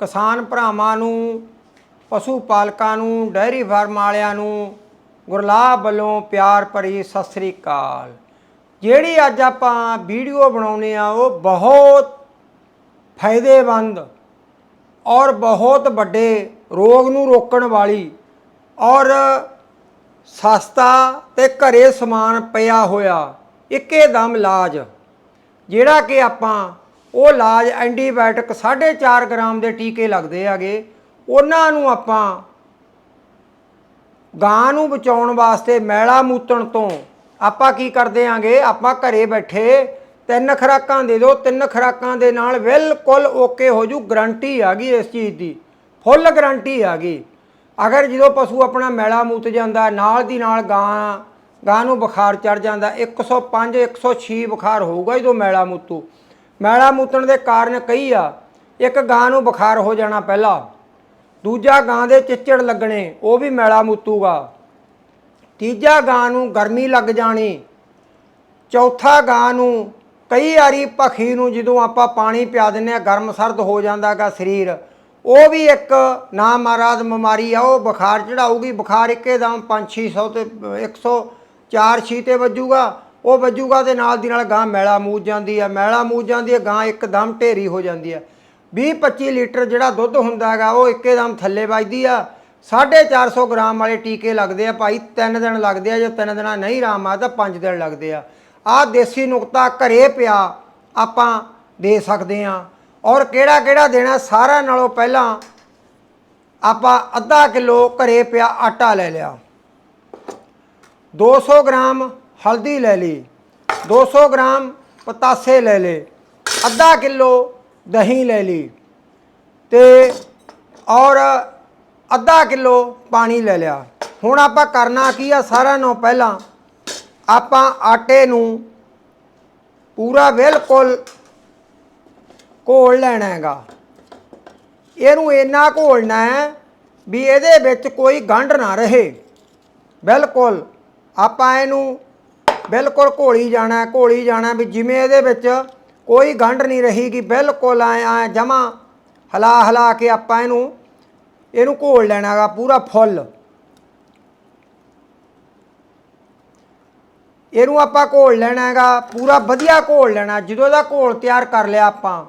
ਕਿਸਾਨ ਭਰਾਵਾਂ ਨੂੰ, ਪਸ਼ੂ ਪਾਲਕਾਂ ਨੂੰ, ਡੈਰੀ ਫਾਰਮ ਵਾਲਿਆਂ ਨੂੰ ਗੁਰਲਾਬ ਵੱਲੋਂ ਪਿਆਰ ਭਰੀ ਸਤਿ ਸ੍ਰੀ ਅਕਾਲ। ਜਿਹੜੀ ਅੱਜ ਆਪਾਂ ਵੀਡੀਓ ਬਣਾਉਨੇ ਆ ਉਹ ਬਹੁਤ ਫਾਇਦੇਮੰਦ ਔਰ ਬਹੁਤ ਵੱਡੇ ਰੋਗ ਨੂੰ ਰੋਕਣ ਵਾਲੀ ਔਰ ਸਸਤਾ ਤੇ ਘਰੇ ਸਮਾਨ ਪਿਆ ਹੋਇਆ, ਇੱਕੇ ਦਮ ਇਲਾਜ। ਜਿਹੜਾ ਕਿ ਆਪਾਂ ਉਹ ਇਲਾਜ ਐਂਟੀਬਾਇਓਟਿਕ 4.5 ਗ੍ਰਾਮ ਦੇ ਟੀਕੇ ਲੱਗਦੇ ਹੈਗੇ। ਉਹਨਾਂ ਨੂੰ ਆਪਾਂ ਗਾਂ ਨੂੰ ਬਚਾਉਣ ਵਾਸਤੇ ਮੈਲਾ ਮੂਤਣ ਤੋਂ ਆਪਾਂ ਕੀ ਕਰਦੇ ਆਂਗੇ? ਆਪਾਂ ਘਰੇ ਬੈਠੇ ਤਿੰਨ ਖਰਾਕਾਂ ਦੇ ਦਿਓ। ਤਿੰਨ ਖਰਾਕਾਂ ਦੇ ਨਾਲ ਬਿਲਕੁਲ ਓਕੇ ਹੋ ਜੂ। ਗਰੰਟੀ ਆ ਗਈ ਇਸ ਚੀਜ਼ ਦੀ। ਫੁੱਲ ਗਰੰਟੀ ਆ ਗਈ। ਅਗਰ ਜਦੋਂ ਪਸ਼ੂ ਆਪਣਾ ਮੈਲਾ ਮੂਤ ਜਾਂਦਾ, ਨਾਲ ਦੀ ਨਾਲ ਗਾਂ ਗਾਂ ਨੂੰ ਬੁਖਾਰ ਚੜ ਜਾਂਦਾ 105 106 ਬੁਖਾਰ ਹੋਊਗਾ ਜਦੋਂ ਮੈਲਾ ਮੂਤੂ। ਮੈਲਾ ਮੂਤਣ ਦੇ ਕਾਰਨ ਕਈ ਆ, ਇੱਕ ਗਾਂ ਨੂੰ ਬੁਖਾਰ ਹੋ ਜਾਣਾ ਪਹਿਲਾਂ, ਦੂਜਾ ਗਾਂ ਦੇ ਚਿੱਚੜ ਲੱਗਣੇ, ਉਹ ਵੀ ਮੈਲਾ ਮੂਤੂਗਾ। ਤੀਜਾ ਗਾਂ ਨੂੰ ਗਰਮੀ ਲੱਗ ਜਾਣੀ, ਚੌਥਾ ਗਾਂ ਨੂੰ ਕਈ ਵਾਰੀ ਪਖੀ ਨੂੰ ਜਦੋਂ ਆਪਾਂ ਪਾਣੀ ਪਿਆ ਦਿੰਨੇ ਆ, ਗਰਮ ਸਰਦ ਹੋ ਜਾਂਦਾਗਾ ਸਰੀਰ, ਉਹ ਵੀ ਇੱਕ ਨਾ ਮਾਰਾਦ ਬਿਮਾਰੀ ਆ, ਉਹ ਬੁਖਾਰ ਚੜਾਊਗੀ ਬੁਖਾਰ ਇੱਕੇ ਇੱਕੇਦਮ 5-600 ਤੇ 104 ਛੀ ਤੇ ਵੱਜੂਗਾ। ਉਹ ਵੱਜੂਗਾ ਤੇ ਨਾਲ ਦੀ ਨਾਲ ਗਾਂ ਮੈਲਾ ਮੂਜ ਜਾਂਦੀ ਆ। ਮੈਲਾ ਮੂਜ ਜਾਂਦੀ ਆ, ਗਾਂ ਇੱਕਦਮ ਢੇਰੀ ਹੋ ਜਾਂਦੀ ਆ। 20-25 ਲੀਟਰ ਜਿਹੜਾ ਦੁੱਧ ਹੁੰਦਾ ਹੈਗਾ, ਉਹ ਇੱਕੇਦਮ ਥੱਲੇ ਵੱਜਦੀ ਆ। 450 ਗ੍ਰਾਮ ਵਾਲੇ ਟੀਕੇ ਲੱਗਦੇ ਆ ਭਾਈ। 3 ਦਿਨ ਲੱਗਦੇ ਆ, ਜੇ 3 ਦਿਨਾਂ ਨਹੀਂ ਆਰਾਮ ਆ, ਤਾਂ 5 ਦਿਨ ਲੱਗਦੇ ਆ। ਆਹ ਦੇਸੀ ਨੁਕਤਾ ਘਰੇ ਪਿਆ, ਆਪਾਂ ਦੇ ਸਕਦੇ ਆ। ਔਰ ਕਿਹੜਾ ਕਿਹੜਾ ਦੇਣਾ, ਸਾਰਿਆਂ ਨਾਲੋਂ ਪਹਿਲਾਂ ਆਪਾਂ ਅੱਧਾ ਕਿਲੋ ਘਰੇ ਪਿਆ ਆਟਾ ਲੈ ਲਿਆ। 200 ਗ੍ਰਾਮ ਹਲਦੀ ਲੈ ਲਈ 200 ਗ੍ਰਾਮ ਪਤਾਸੇ ਲੈ ਲੇ ਅੱਧਾ ਕਿਲੋ ਦਹੀਂ ਲੈ ਲਈ ਤੇ ਔਰ ਅੱਧਾ ਕਿਲੋ ਪਾਣੀ ਲੈ ਲਿਆ। ਹੁਣ ਆਪਾਂ ਕਰਨਾ ਕੀ ਆ? ਸਾਰਿਆਂ ਨੂੰ ਪਹਿਲਾਂ ਆਪਾਂ ਆਟੇ ਨੂੰ ਪੂਰਾ ਬਿਲਕੁਲ ਘੋਲ ਲੈਣਾ ਹੈਗਾ। ਇਹਨੂੰ ਇੰਨਾ ਘੋਲਣਾ ਹੈ ਵੀ ਇਹਦੇ ਵਿੱਚ ਕੋਈ ਗੰਢ ਨਾ ਰਹੇ। ਬਿਲਕੁਲ ਆਪਾਂ ਇਹਨੂੰ ਬਿਲਕੁਲ ਘੋਲੀ ਜਾਣਾ ਘੋਲੀ ਜਾਣਾ ਵੀ ਜਿਵੇਂ ਇਹਦੇ ਵਿੱਚ ਕੋਈ ਗੰਢ ਨਹੀਂ ਰਹੇਗੀ ਬਿਲਕੁਲ ਐ ਐ ਜਮਾ ਹਲਾ ਹਲਾ ਕੇ ਆਪਾਂ ਇਹਨੂੰ ਇਹਨੂੰ ਘੋਲ ਲੈਣਾ ਹੈਗਾ ਪੂਰਾ ਫੁੱਲ। ਇਹਨੂੰ ਆਪਾਂ ਘੋਲ ਲੈਣਾ ਹੈਗਾ ਪੂਰਾ ਵਧੀਆ ਘੋਲ ਲੈਣਾ, ਜਦੋਂ ਦਾ ਘੋਲ ਤਿਆਰ ਕਰ ਲਿਆ ਆਪਾਂ,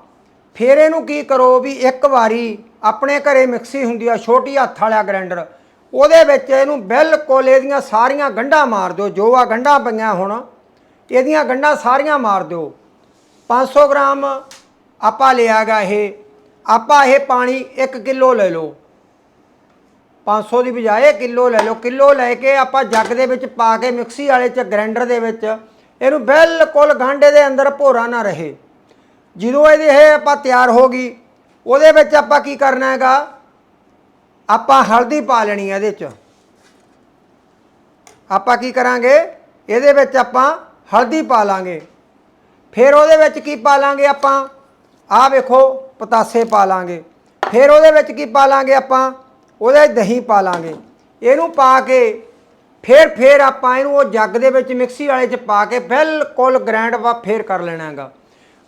ਫਿਰ ਇਹਨੂੰ ਕੀ ਕਰੋ ਵੀ ਇੱਕ ਵਾਰੀ ਆਪਣੇ ਘਰੇ ਮਿਕਸੀ ਹੁੰਦੀ ਆ, ਛੋਟੀ ਹੱਥ ਵਾਲਾ ਗ੍ਰਾਈਂਡਰ ਉਹਦੇ ਵਿੱਚ ਇਹਨੂੰ ਬਿਲਕੁਲ ਇਹਦੀਆਂ ਸਾਰੀਆਂ ਗੰਢਾਂ ਮਾਰ ਦਿਓ, ਜੋ ਆ ਗੰਢਾਂ ਪਈਆਂ ਹੁਣ, ਇਹਦੀਆਂ ਗੰਢਾਂ ਸਾਰੀਆਂ ਮਾਰ ਦਿਓ। 500 ਗ੍ਰਾਮ ਆਪਾਂ ਲਿਆਗਾ ਇਹ। ਆਪਾਂ ਇਹ ਪਾਣੀ 1 ਕਿਲੋ ਲੈ ਲਓ। 500 ਦੀ ਬਜਾਏ ਕਿਲੋ ਲੈ ਲਓ। ਕਿਲੋ ਲੈ ਕੇ ਆਪਾਂ ਜੱਗ ਦੇ ਵਿੱਚ ਪਾ ਕੇ ਮਿਕਸੀ ਵਾਲੇ ਚ ਗ੍ਰਾਈਂਡਰ ਦੇ ਵਿੱਚ, ਇਹਨੂੰ ਬਿਲਕੁਲ ਗਾਂਡੇ ਦੇ ਅੰਦਰ ਭੋਰਾ ਨਾ ਰਹੇ। ਜਦੋਂ ਇਹਦੇ ਇਹ ਆਪਾਂ ਤਿਆਰ ਹੋ ਗਈ, ਉਹਦੇ ਵਿੱਚ ਆਪਾਂ ਕੀ ਕਰਨਾ ਹੈਗਾ? ਆਪਾਂ ਹਲਦੀ ਪਾ ਲੈਣੀ ਹੈ ਇਹਦੇ ਚ। ਆਪਾਂ ਕੀ ਕਰਾਂਗੇ? ਇਹਦੇ ਵਿੱਚ ਆਪਾਂ ਹਲਦੀ ਪਾ ਲਾਂਗੇ। ਫਿਰ ਉਹਦੇ ਵਿੱਚ ਕੀ ਪਾ ਲਾਂਗੇ ਆਪਾਂ? ਆਹ ਵੇਖੋ, ਪਤਾਸੇ ਪਾ ਲਾਂਗੇ। ਫਿਰ ਉਹਦੇ ਵਿੱਚ ਕੀ ਪਾ ਲਾਂਗੇ ਆਪਾਂ? ਉਹਦੇ ਵਿੱਚ ਦਹੀਂ ਪਾ ਲਾਂਗੇ। ਇਹਨੂੰ ਪਾ ਕੇ ਫਿਰ ਫਿਰ ਆਪਾਂ ਇਹਨੂੰ ਉਹ ਜੱਗ ਦੇ ਵਿੱਚ ਮਿਕਸੀ ਵਾਲੇ 'ਚ ਪਾ ਕੇ ਬਿਲਕੁਲ ਗ੍ਰਾਈਂਡ ਵਾ, ਫੇਰ ਕਰ ਲੈਣਾ ਹੈਗਾ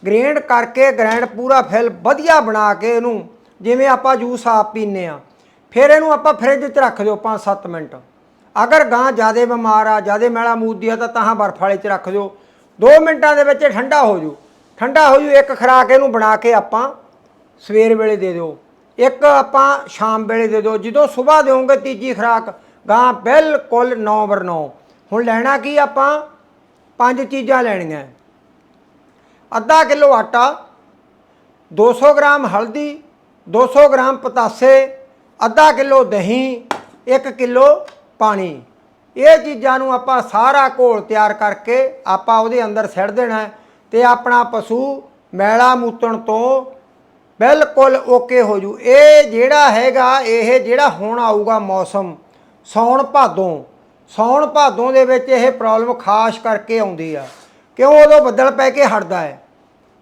ਗ੍ਰਾਈਂਡ ਕਰਕੇ ਗ੍ਰਾਈਂਡ ਪੂਰਾ ਫਿਲ ਵਧੀਆ ਬਣਾ ਕੇ ਇਹਨੂੰ, ਜਿਵੇਂ ਆਪਾਂ ਜੂਸ ਆਪ ਪੀਨੇ ਆ ਫਿਰ ਇਹਨੂੰ ਆਪਾਂ ਫ੍ਰਿਜ 'ਚ ਰੱਖ ਦਿਓ 5-7 ਮਿੰਟ। ਅਗਰ ਗਾਂ ਜਿਆਦੇ ਬਿਮਾਰ ਆ, ਜਿਆਦੇ ਮੈਲਾ ਮੂਦੀ ਆ, ਤਾਂ ਤਾਂ ਬਰਫ ਵਾਲੇ 'ਚ ਰੱਖ ਦਿਓ। 2 ਮਿੰਟਾਂ ਦੇ ਵਿੱਚ ਠੰਡਾ ਹੋ ਜੂ। ਠੰਡਾ ਹੋ ਜੂ, ਇੱਕ ਖਰਾਕ ਇਹਨੂੰ ਬਣਾ ਕੇ ਆਪਾਂ ਸਵੇਰ ਵੇਲੇ ਦੇ ਦਿਓ। ਇੱਕ ਆਪਾਂ ਸ਼ਾਮ ਵੇਲੇ ਦੇ ਦਿਓ। ਜਦੋਂ ਸਵੇਰ ਦਿਓਗੇ, ਤੀਜੀ ਖਰਾਕ ਗਾਂ ਬਿਲਕੁਲ 9 ਬਰ 9 ਹੁਣ ਲੈਣਾ ਕੀ ਆਪਾਂ? ਪੰਜ ਚੀਜ਼ਾਂ ਲੈਣੀਆਂ। ਅੱਧਾ ਕਿਲੋ ਆਟਾ 200 ਗ੍ਰਾਮ ਹਲਦੀ 200 ਗ੍ਰਾਮ ਪਤਾਸੇ ਅੱਧਾ ਕਿਲੋ ਦਹੀਂ 1 ਕਿਲੋ ਪਾਣੀ। ਇਹ ਚੀਜ਼ਾਂ ਨੂੰ ਆਪਾਂ ਸਾਰਾ ਘੋਲ ਤਿਆਰ ਕਰਕੇ ਆਪਾਂ ਉਹਦੇ ਅੰਦਰ ਸਿੱਟ ਦੇਣਾ ਹੈ ਤੇ ਆਪਣਾ ਪਸ਼ੂ ਮੈਲਾ ਮੂਤਣ ਤੋਂ ਬਿਲਕੁਲ ਓਕੇ ਹੋ ਜੂ। ਇਹ ਜਿਹੜਾ ਹੈਗਾ, ਇਹ ਜਿਹੜਾ ਹੁਣ ਆਊਗਾ ਮੌਸਮ ਸੌਣ ਭਾਦੋਂ ਸੌਣ ਭਾਦੋਂ ਦੇ ਵਿੱਚ ਇਹ ਪ੍ਰੋਬਲਮ ਖਾਸ ਕਰਕੇ ਆਉਂਦੀ ਆ। ਕਿਉਂ? ਉਦੋਂ ਬੱਦਲ ਪੈ ਕੇ ਹਟਦਾ ਹੈ।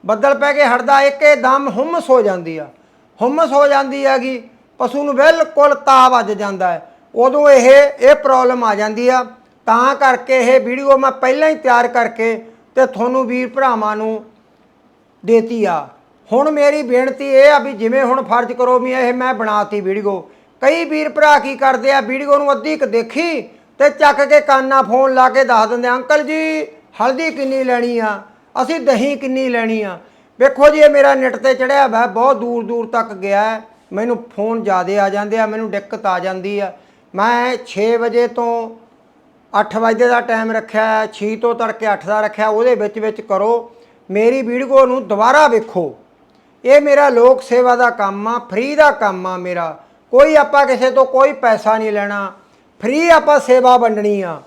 ਬੱਦਲ ਪੈ ਕੇ ਹਟਦਾ ਇੱਕਦਮ ਹੁਮਸ ਹੋ ਜਾਂਦੀ ਆ। ਹੁਮਸ ਹੋ ਜਾਂਦੀ ਹੈਗੀ। ਪਸ਼ੂ ਨੂੰ ਬਿਲਕੁਲ ਤਾ ਵੱਜ ਜਾਂਦਾ ਹੈ। ਉਦੋਂ ਇਹ ਇਹ ਪ੍ਰੋਬਲਮ ਆ ਜਾਂਦੀ ਆ। ਤਾਂ ਕਰਕੇ ਇਹ ਵੀਡੀਓ ਮੈਂ ਪਹਿਲਾਂ ਹੀ ਤਿਆਰ ਕਰਕੇ ਤੇ ਤੁਹਾਨੂੰ ਵੀਰ ਭਰਾਵਾਂ ਨੂੰ ਦੇਤੀ ਆ। ਹੁਣ ਮੇਰੀ ਬੇਨਤੀ ਇਹ ਆ ਵੀ ਜਿਵੇਂ ਹੁਣ ਫਰਜ਼ ਕਰੋ ਵੀ ਇਹ ਮੈਂ ਬਣਾਤੀ ਵੀਡੀਓ ਕਈ ਵੀਰ ਭਰਾ ਕੀ ਕਰਦੇ ਆ ਵੀਡੀਓ ਨੂੰ ਅੱਧੀ ਕ ਦੇਖੀ ਤੇ ਚੱਕ ਕੇ ਕਾਨਾ ਫੋਨ ਲਾ ਕੇ ਦੱਸ ਦਿੰਦੇ ਅੰਕਲ ਜੀ, ਹਲਦੀ ਕਿੰਨੀ ਲੈਣੀ ਆ? ਅਸੀਂ ਦਹੀਂ ਕਿੰਨੀ ਲੈਣੀ ਆ? ਵੇਖੋ ਜੀ, ਇਹ ਮੇਰਾ ਨੈਟ ਤੇ ਚੜਿਆ ਵਾ, ਬਹੁਤ ਦੂਰ ਦੂਰ ਤੱਕ ਗਿਆ। ਹੈ। ਮੈਨੂੰ ਫੋਨ ਜ਼ਿਆਦੇ ਆ ਜਾਂਦੇ ਆ, ਮੈਨੂੰ ਦਿੱਕਤ ਆ ਜਾਂਦੀ ਆ। ਮੈਂ 6 ਵਜੇ ਤੋਂ 8 ਵਜੇ ਦਾ ਟਾਈਮ ਰੱਖਿਆ ਹੈ 6 ਤੋਂ ਤੜਕੇ 8 ਦਾ ਰੱਖਿਆ, ਉਹਦੇ ਵਿੱਚ ਵਿੱਚ ਕਰੋ। ਮੇਰੀ ਵੀਡੀਓ ਨੂੰ ਦੁਬਾਰਾ ਵੇਖੋ। ਇਹ ਮੇਰਾ ਲੋਕ ਸੇਵਾ ਦਾ ਕੰਮ ਆ ਫ੍ਰੀ ਦਾ ਕੰਮ ਆ ਮੇਰਾ। ਕੋਈ ਆਪਾਂ ਕਿਸੇ ਤੋਂ ਕੋਈ ਪੈਸਾ ਨਹੀਂ ਲੈਣਾ। ਫ੍ਰੀ ਆਪਾਂ ਸੇਵਾ ਵੰਡਣੀ ਆ।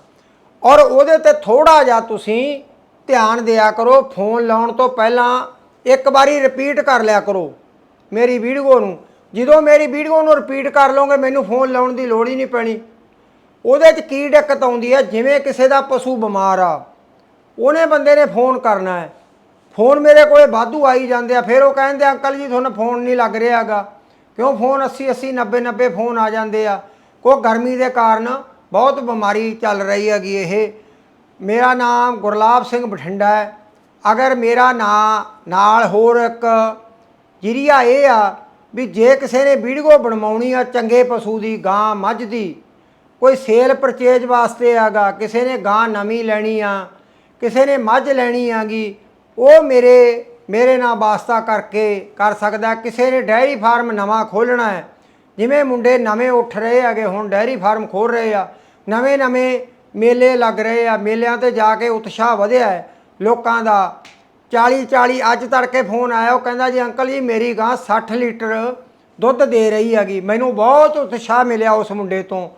ਔਰ ਉਹਦੇ ਤੇ ਥੋੜਾ ਜਿਹਾ ਤੁਸੀਂ ਧਿਆਨ ਦਿਆ ਕਰੋ, ਫੋਨ ਲਾਉਣ ਤੋਂ ਪਹਿਲਾਂ ਇੱਕ ਵਾਰੀ ਰਿਪੀਟ ਕਰ ਲਿਆ ਕਰੋ ਮੇਰੀ ਵੀਡੀਓ ਨੂੰ। ਜਦੋਂ ਮੇਰੀ ਵੀਡੀਓ ਨੂੰ ਰਿਪੀਟ ਕਰ ਲਓਗੇ, ਮੈਨੂੰ ਫੋਨ ਲਾਉਣ ਦੀ ਲੋੜ ਹੀ ਨਹੀਂ ਪੈਣੀ। ਉਹਦੇ 'ਚ ਕੀ ਦਿੱਕਤ ਆਉਂਦੀ ਹੈ? ਜਿਵੇਂ ਕਿਸੇ ਦਾ ਪਸ਼ੂ ਬਿਮਾਰ ਆ, ਉਹਨੇ ਬੰਦੇ ਨੇ ਫੋਨ ਕਰਨਾ ਹੈ। ਫੋਨ ਮੇਰੇ ਕੋਲੇ ਵਾਧੂ ਆਈ ਜਾਂਦੇ ਆ, ਫਿਰ ਉਹ ਕਹਿੰਦੇ, ਅੰਕਲ ਜੀ, ਤੁਹਾਨੂੰ ਫੋਨ ਨਹੀਂ ਲੱਗ ਰਿਹਾਗਾ ਕਿਉਂ? ਫੋਨ 80 80 90 90 ਫੋਨ ਆ ਜਾਂਦੇ ਆ। ਕੋ ਗਰਮੀ ਦੇ ਕਾਰਨ ਬਹੁਤ ਬਿਮਾਰੀ ਚੱਲ ਰਹੀ ਹੈਗੀ ਇਹ। ਮੇਰਾ ਨਾਮ ਗੁਰਲਾਬ ਸਿੰਘ ਬਠਿੰਡਾ ਹੈ। ਅਗਰ ਮੇਰਾ ਨਾਂ ਨਾਲ ਹੋਰ ਇੱਕ ਜਰੀਆ ਇਹ ਆ ਵੀ ਜੇ ਕਿਸੇ ਨੇ ਵੀਡੀਓ ਬਣਵਾਉਣੀ ਆ ਚੰਗੇ ਪਸ਼ੂ ਦੀ, ਗਾਂ, ਮੱਝ ਦੀ, ਕੋਈ ਸੇਲ ਪਰਚੇਜ ਵਾਸਤੇ ਆਗਾ, ਕਿਸੇ ਨੇ ਗਾਂ ਨਵੀਂ ਲੈਣੀ ਆ, ਕਿਸੇ ਨੇ ਮੱਝ ਲੈਣੀ ਆਗੀ, ਉਹ ਮੇਰੇ ਮੇਰੇ ਨਾਲ ਵਾਸਤਾ ਕਰਕੇ ਕਰ ਸਕਦਾ, ਕਿਸੇ ਨੇ ਡੈਰੀ ਫਾਰਮ ਨਵਾਂ ਖੋਲਣਾ ਹੈ, ਜਿਵੇਂ ਮੁੰਡੇ ਨਵੇਂ ਉੱਠ ਰਹੇ ਹੈਗੇ, ਹੁਣ ਡੈਰੀ ਫਾਰਮ ਖੋਲ ਰਹੇ ਆ ਨਵੇਂ ਨਵੇਂ ਮੇਲੇ ਲੱਗ ਰਹੇ ਆ, ਮੇਲਿਆਂ ਤੇ ਜਾ ਕੇ ਉਤਸ਼ਾਹ ਵਧਿਆ ਹੈ, ਲੋਕਾਂ ਦਾ 40 40 ਅੱਜ ਤੜਕੇ ਫੋਨ ਆਇਆ, ਉਹ ਕਹਿੰਦਾ ਜੀ, ਅੰਕਲ ਜੀ, ਮੇਰੀ ਗਾਂ 60 ਲੀਟਰ ਦੁੱਧ ਦੇ ਰਹੀ ਹੈਗੀ। ਮੈਨੂੰ ਬਹੁਤ ਉਤਸ਼ਾਹ ਮਿਲਿਆ ਉਸ ਮੁੰਡੇ ਤੋਂ।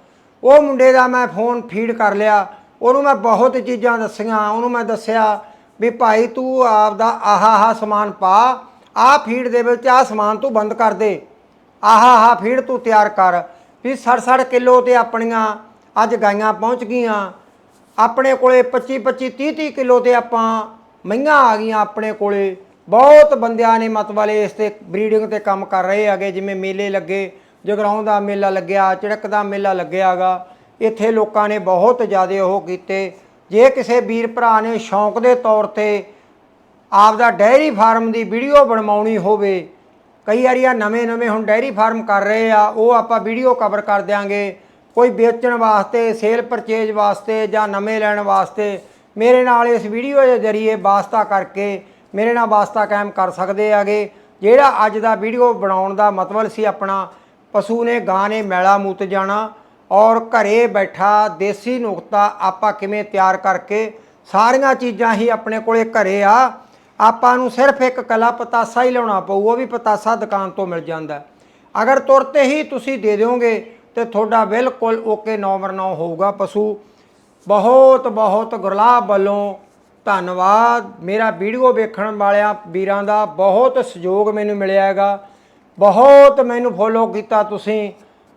ਉਹ ਮੁੰਡੇ ਦਾ ਮੈਂ ਫੋਨ ਫੀਡ ਕਰ ਲਿਆ। ਉਹਨੂੰ ਮੈਂ ਬਹੁਤ ਚੀਜ਼ਾਂ ਦੱਸੀਆਂ। ਉਹਨੂੰ ਮੈਂ ਦੱਸਿਆ ਵੀ ਭਾਈ, ਤੂੰ ਆਪਦਾ ਆਹਾ ਆਹਾ ਸਮਾਨ ਪਾ। ਆਹ ਫੀਡ ਦੇ ਵਿੱਚ ਆਹ ਸਮਾਨ ਤੂੰ ਬੰਦ ਕਰ ਦੇ। ਆਹਾ ਆਹਾ ਫੀਡ ਤੂੰ ਤਿਆਰ ਕਰ। ਵੀ 60 ਕਿਲੋ ਤੇ ਆਪਣੀਆਂ ਅੱਜ ਗਾਈਆਂ ਪਹੁੰਚ ਗਈਆਂ। ਆਪਣੇ ਕੋਲੇ 25 25 30 30 ਕਿਲੋ ਤੇ ਆਪਾਂ ਮਈਆਂ ਆ ਗਈਆਂ ਆਪਣੇ ਕੋਲੇ। ਬਹੁਤ ਬੰਦਿਆਂ ਨੇ ਮਤ ਵਾਲੇ ਇਸ ਤੇ ਬਰੀਡਿੰਗ ਤੇ ਕੰਮ ਕਰ ਰਹੇ ਹੈਗੇ, ਜਿਵੇਂ ਮੇਲੇ ਲੱਗੇ, ਜਗਰਾਉਂ ਦਾ ਮੇਲਾ ਲੱਗਿਆ, ਚੜਕ ਦਾ ਮੇਲਾ ਲੱਗਿਆਗਾ ਇੱਥੇ ਲੋਕਾਂ ਨੇ ਬਹੁਤ ਜ਼ਿਆਦਾ ਉਹ ਕੀਤੇ। ਜੇ ਕਿਸੇ ਵੀਰ ਭਰਾ ਨੇ ਸ਼ੌਂਕ ਦੇ ਤੌਰ ਤੇ ਆਪਦਾ ਡੈਰੀ ਫਾਰਮ ਦੀ ਵੀਡੀਓ ਬਣਵਾਉਣੀ ਹੋਵੇ, ਕਈ ਵਾਰੀ ਆ ਨਵੇਂ ਨਵੇਂ ਹੁਣ ਡੈਰੀ ਫਾਰਮ ਕਰ ਰਹੇ ਆ, ਉਹ ਆਪਾਂ ਵੀਡੀਓ ਕਵਰ ਕਰ ਦਿਆਂਗੇ। ਕੋਈ ਵੇਚਣ ਵਾਸਤੇ ਸੇਲ ਪਰਚੇਜ ਵਾਸਤੇ ਜਾਂ ਨਵੇਂ ਲੈਣ ਵਾਸਤੇ ਮੇਰੇ ਨਾਲ ਇਸ ਵੀਡੀਓ ਦੇ ਜ਼ਰੀਏ ਵਾਸਤਾ ਕਰਕੇ ਮੇਰੇ ਨਾਲ ਵਾਸਤਾ ਕਾਇਮ ਕਰ ਸਕਦੇ ਆਗੇ ਜਿਹੜਾ ਅੱਜ ਦਾ ਵੀਡੀਓ ਬਣਾਉਣ ਦਾ ਮਤਲਬ ਸੀ ਆਪਣਾ, ਪਸ਼ੂ ਨੇ, ਗਾਂ ਨੇ ਮੈਲਾ ਮੂਤ ਜਾਣਾ ਔਰ ਘਰੇ ਬੈਠਾ ਦੇਸੀ ਨੁਕਤਾ ਆਪਾਂ ਕਿਵੇਂ ਤਿਆਰ ਕਰਕੇ ਸਾਰੀਆਂ ਚੀਜ਼ਾਂ ਹੀ ਆਪਣੇ ਕੋਲੇ ਘਰੇ ਆ, ਆਪਾਂ ਨੂੰ ਸਿਰਫ ਇੱਕ ਕਲਾ ਪਤਾਸਾ ਹੀ ਲਾਉਣਾ ਪਊ, ਉਹ ਵੀ ਪਤਾਸਾ ਦੁਕਾਨ ਤੋਂ ਮਿਲ ਜਾਂਦਾ ਹੈ। ਅਗਰ ਤੁਰਤੇ ਹੀ ਤੁਸੀਂ ਦੇ ਦਿਓਗੇ ਤੇ ਤੁਹਾਡਾ ਬਿਲਕੁਲ ਓਕੇ ਨੰਬਰ 9 ਹੋਊਗਾ ਪਸ਼ੂ ਬਹੁਤ ਬਹੁਤ ਗੁਰਲਾਬ ਵੱਲੋਂ ਧੰਨਵਾਦ। ਮੇਰਾ ਵੀਡੀਓ ਵੇਖਣ ਵਾਲਿਆਂ ਵੀਰਾਂ ਦਾ ਬਹੁਤ ਸਹਿਯੋਗ ਮੈਨੂੰ ਮਿਲਿਆ ਹੈਗਾ। ਬਹੁਤ ਮੈਨੂੰ ਫੋਲੋ ਕੀਤਾ ਤੁਸੀਂ।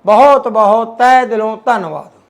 ਬਹੁਤ ਬਹੁਤ ਤਹਿ ਦਿਲੋਂ ਧੰਨਵਾਦ।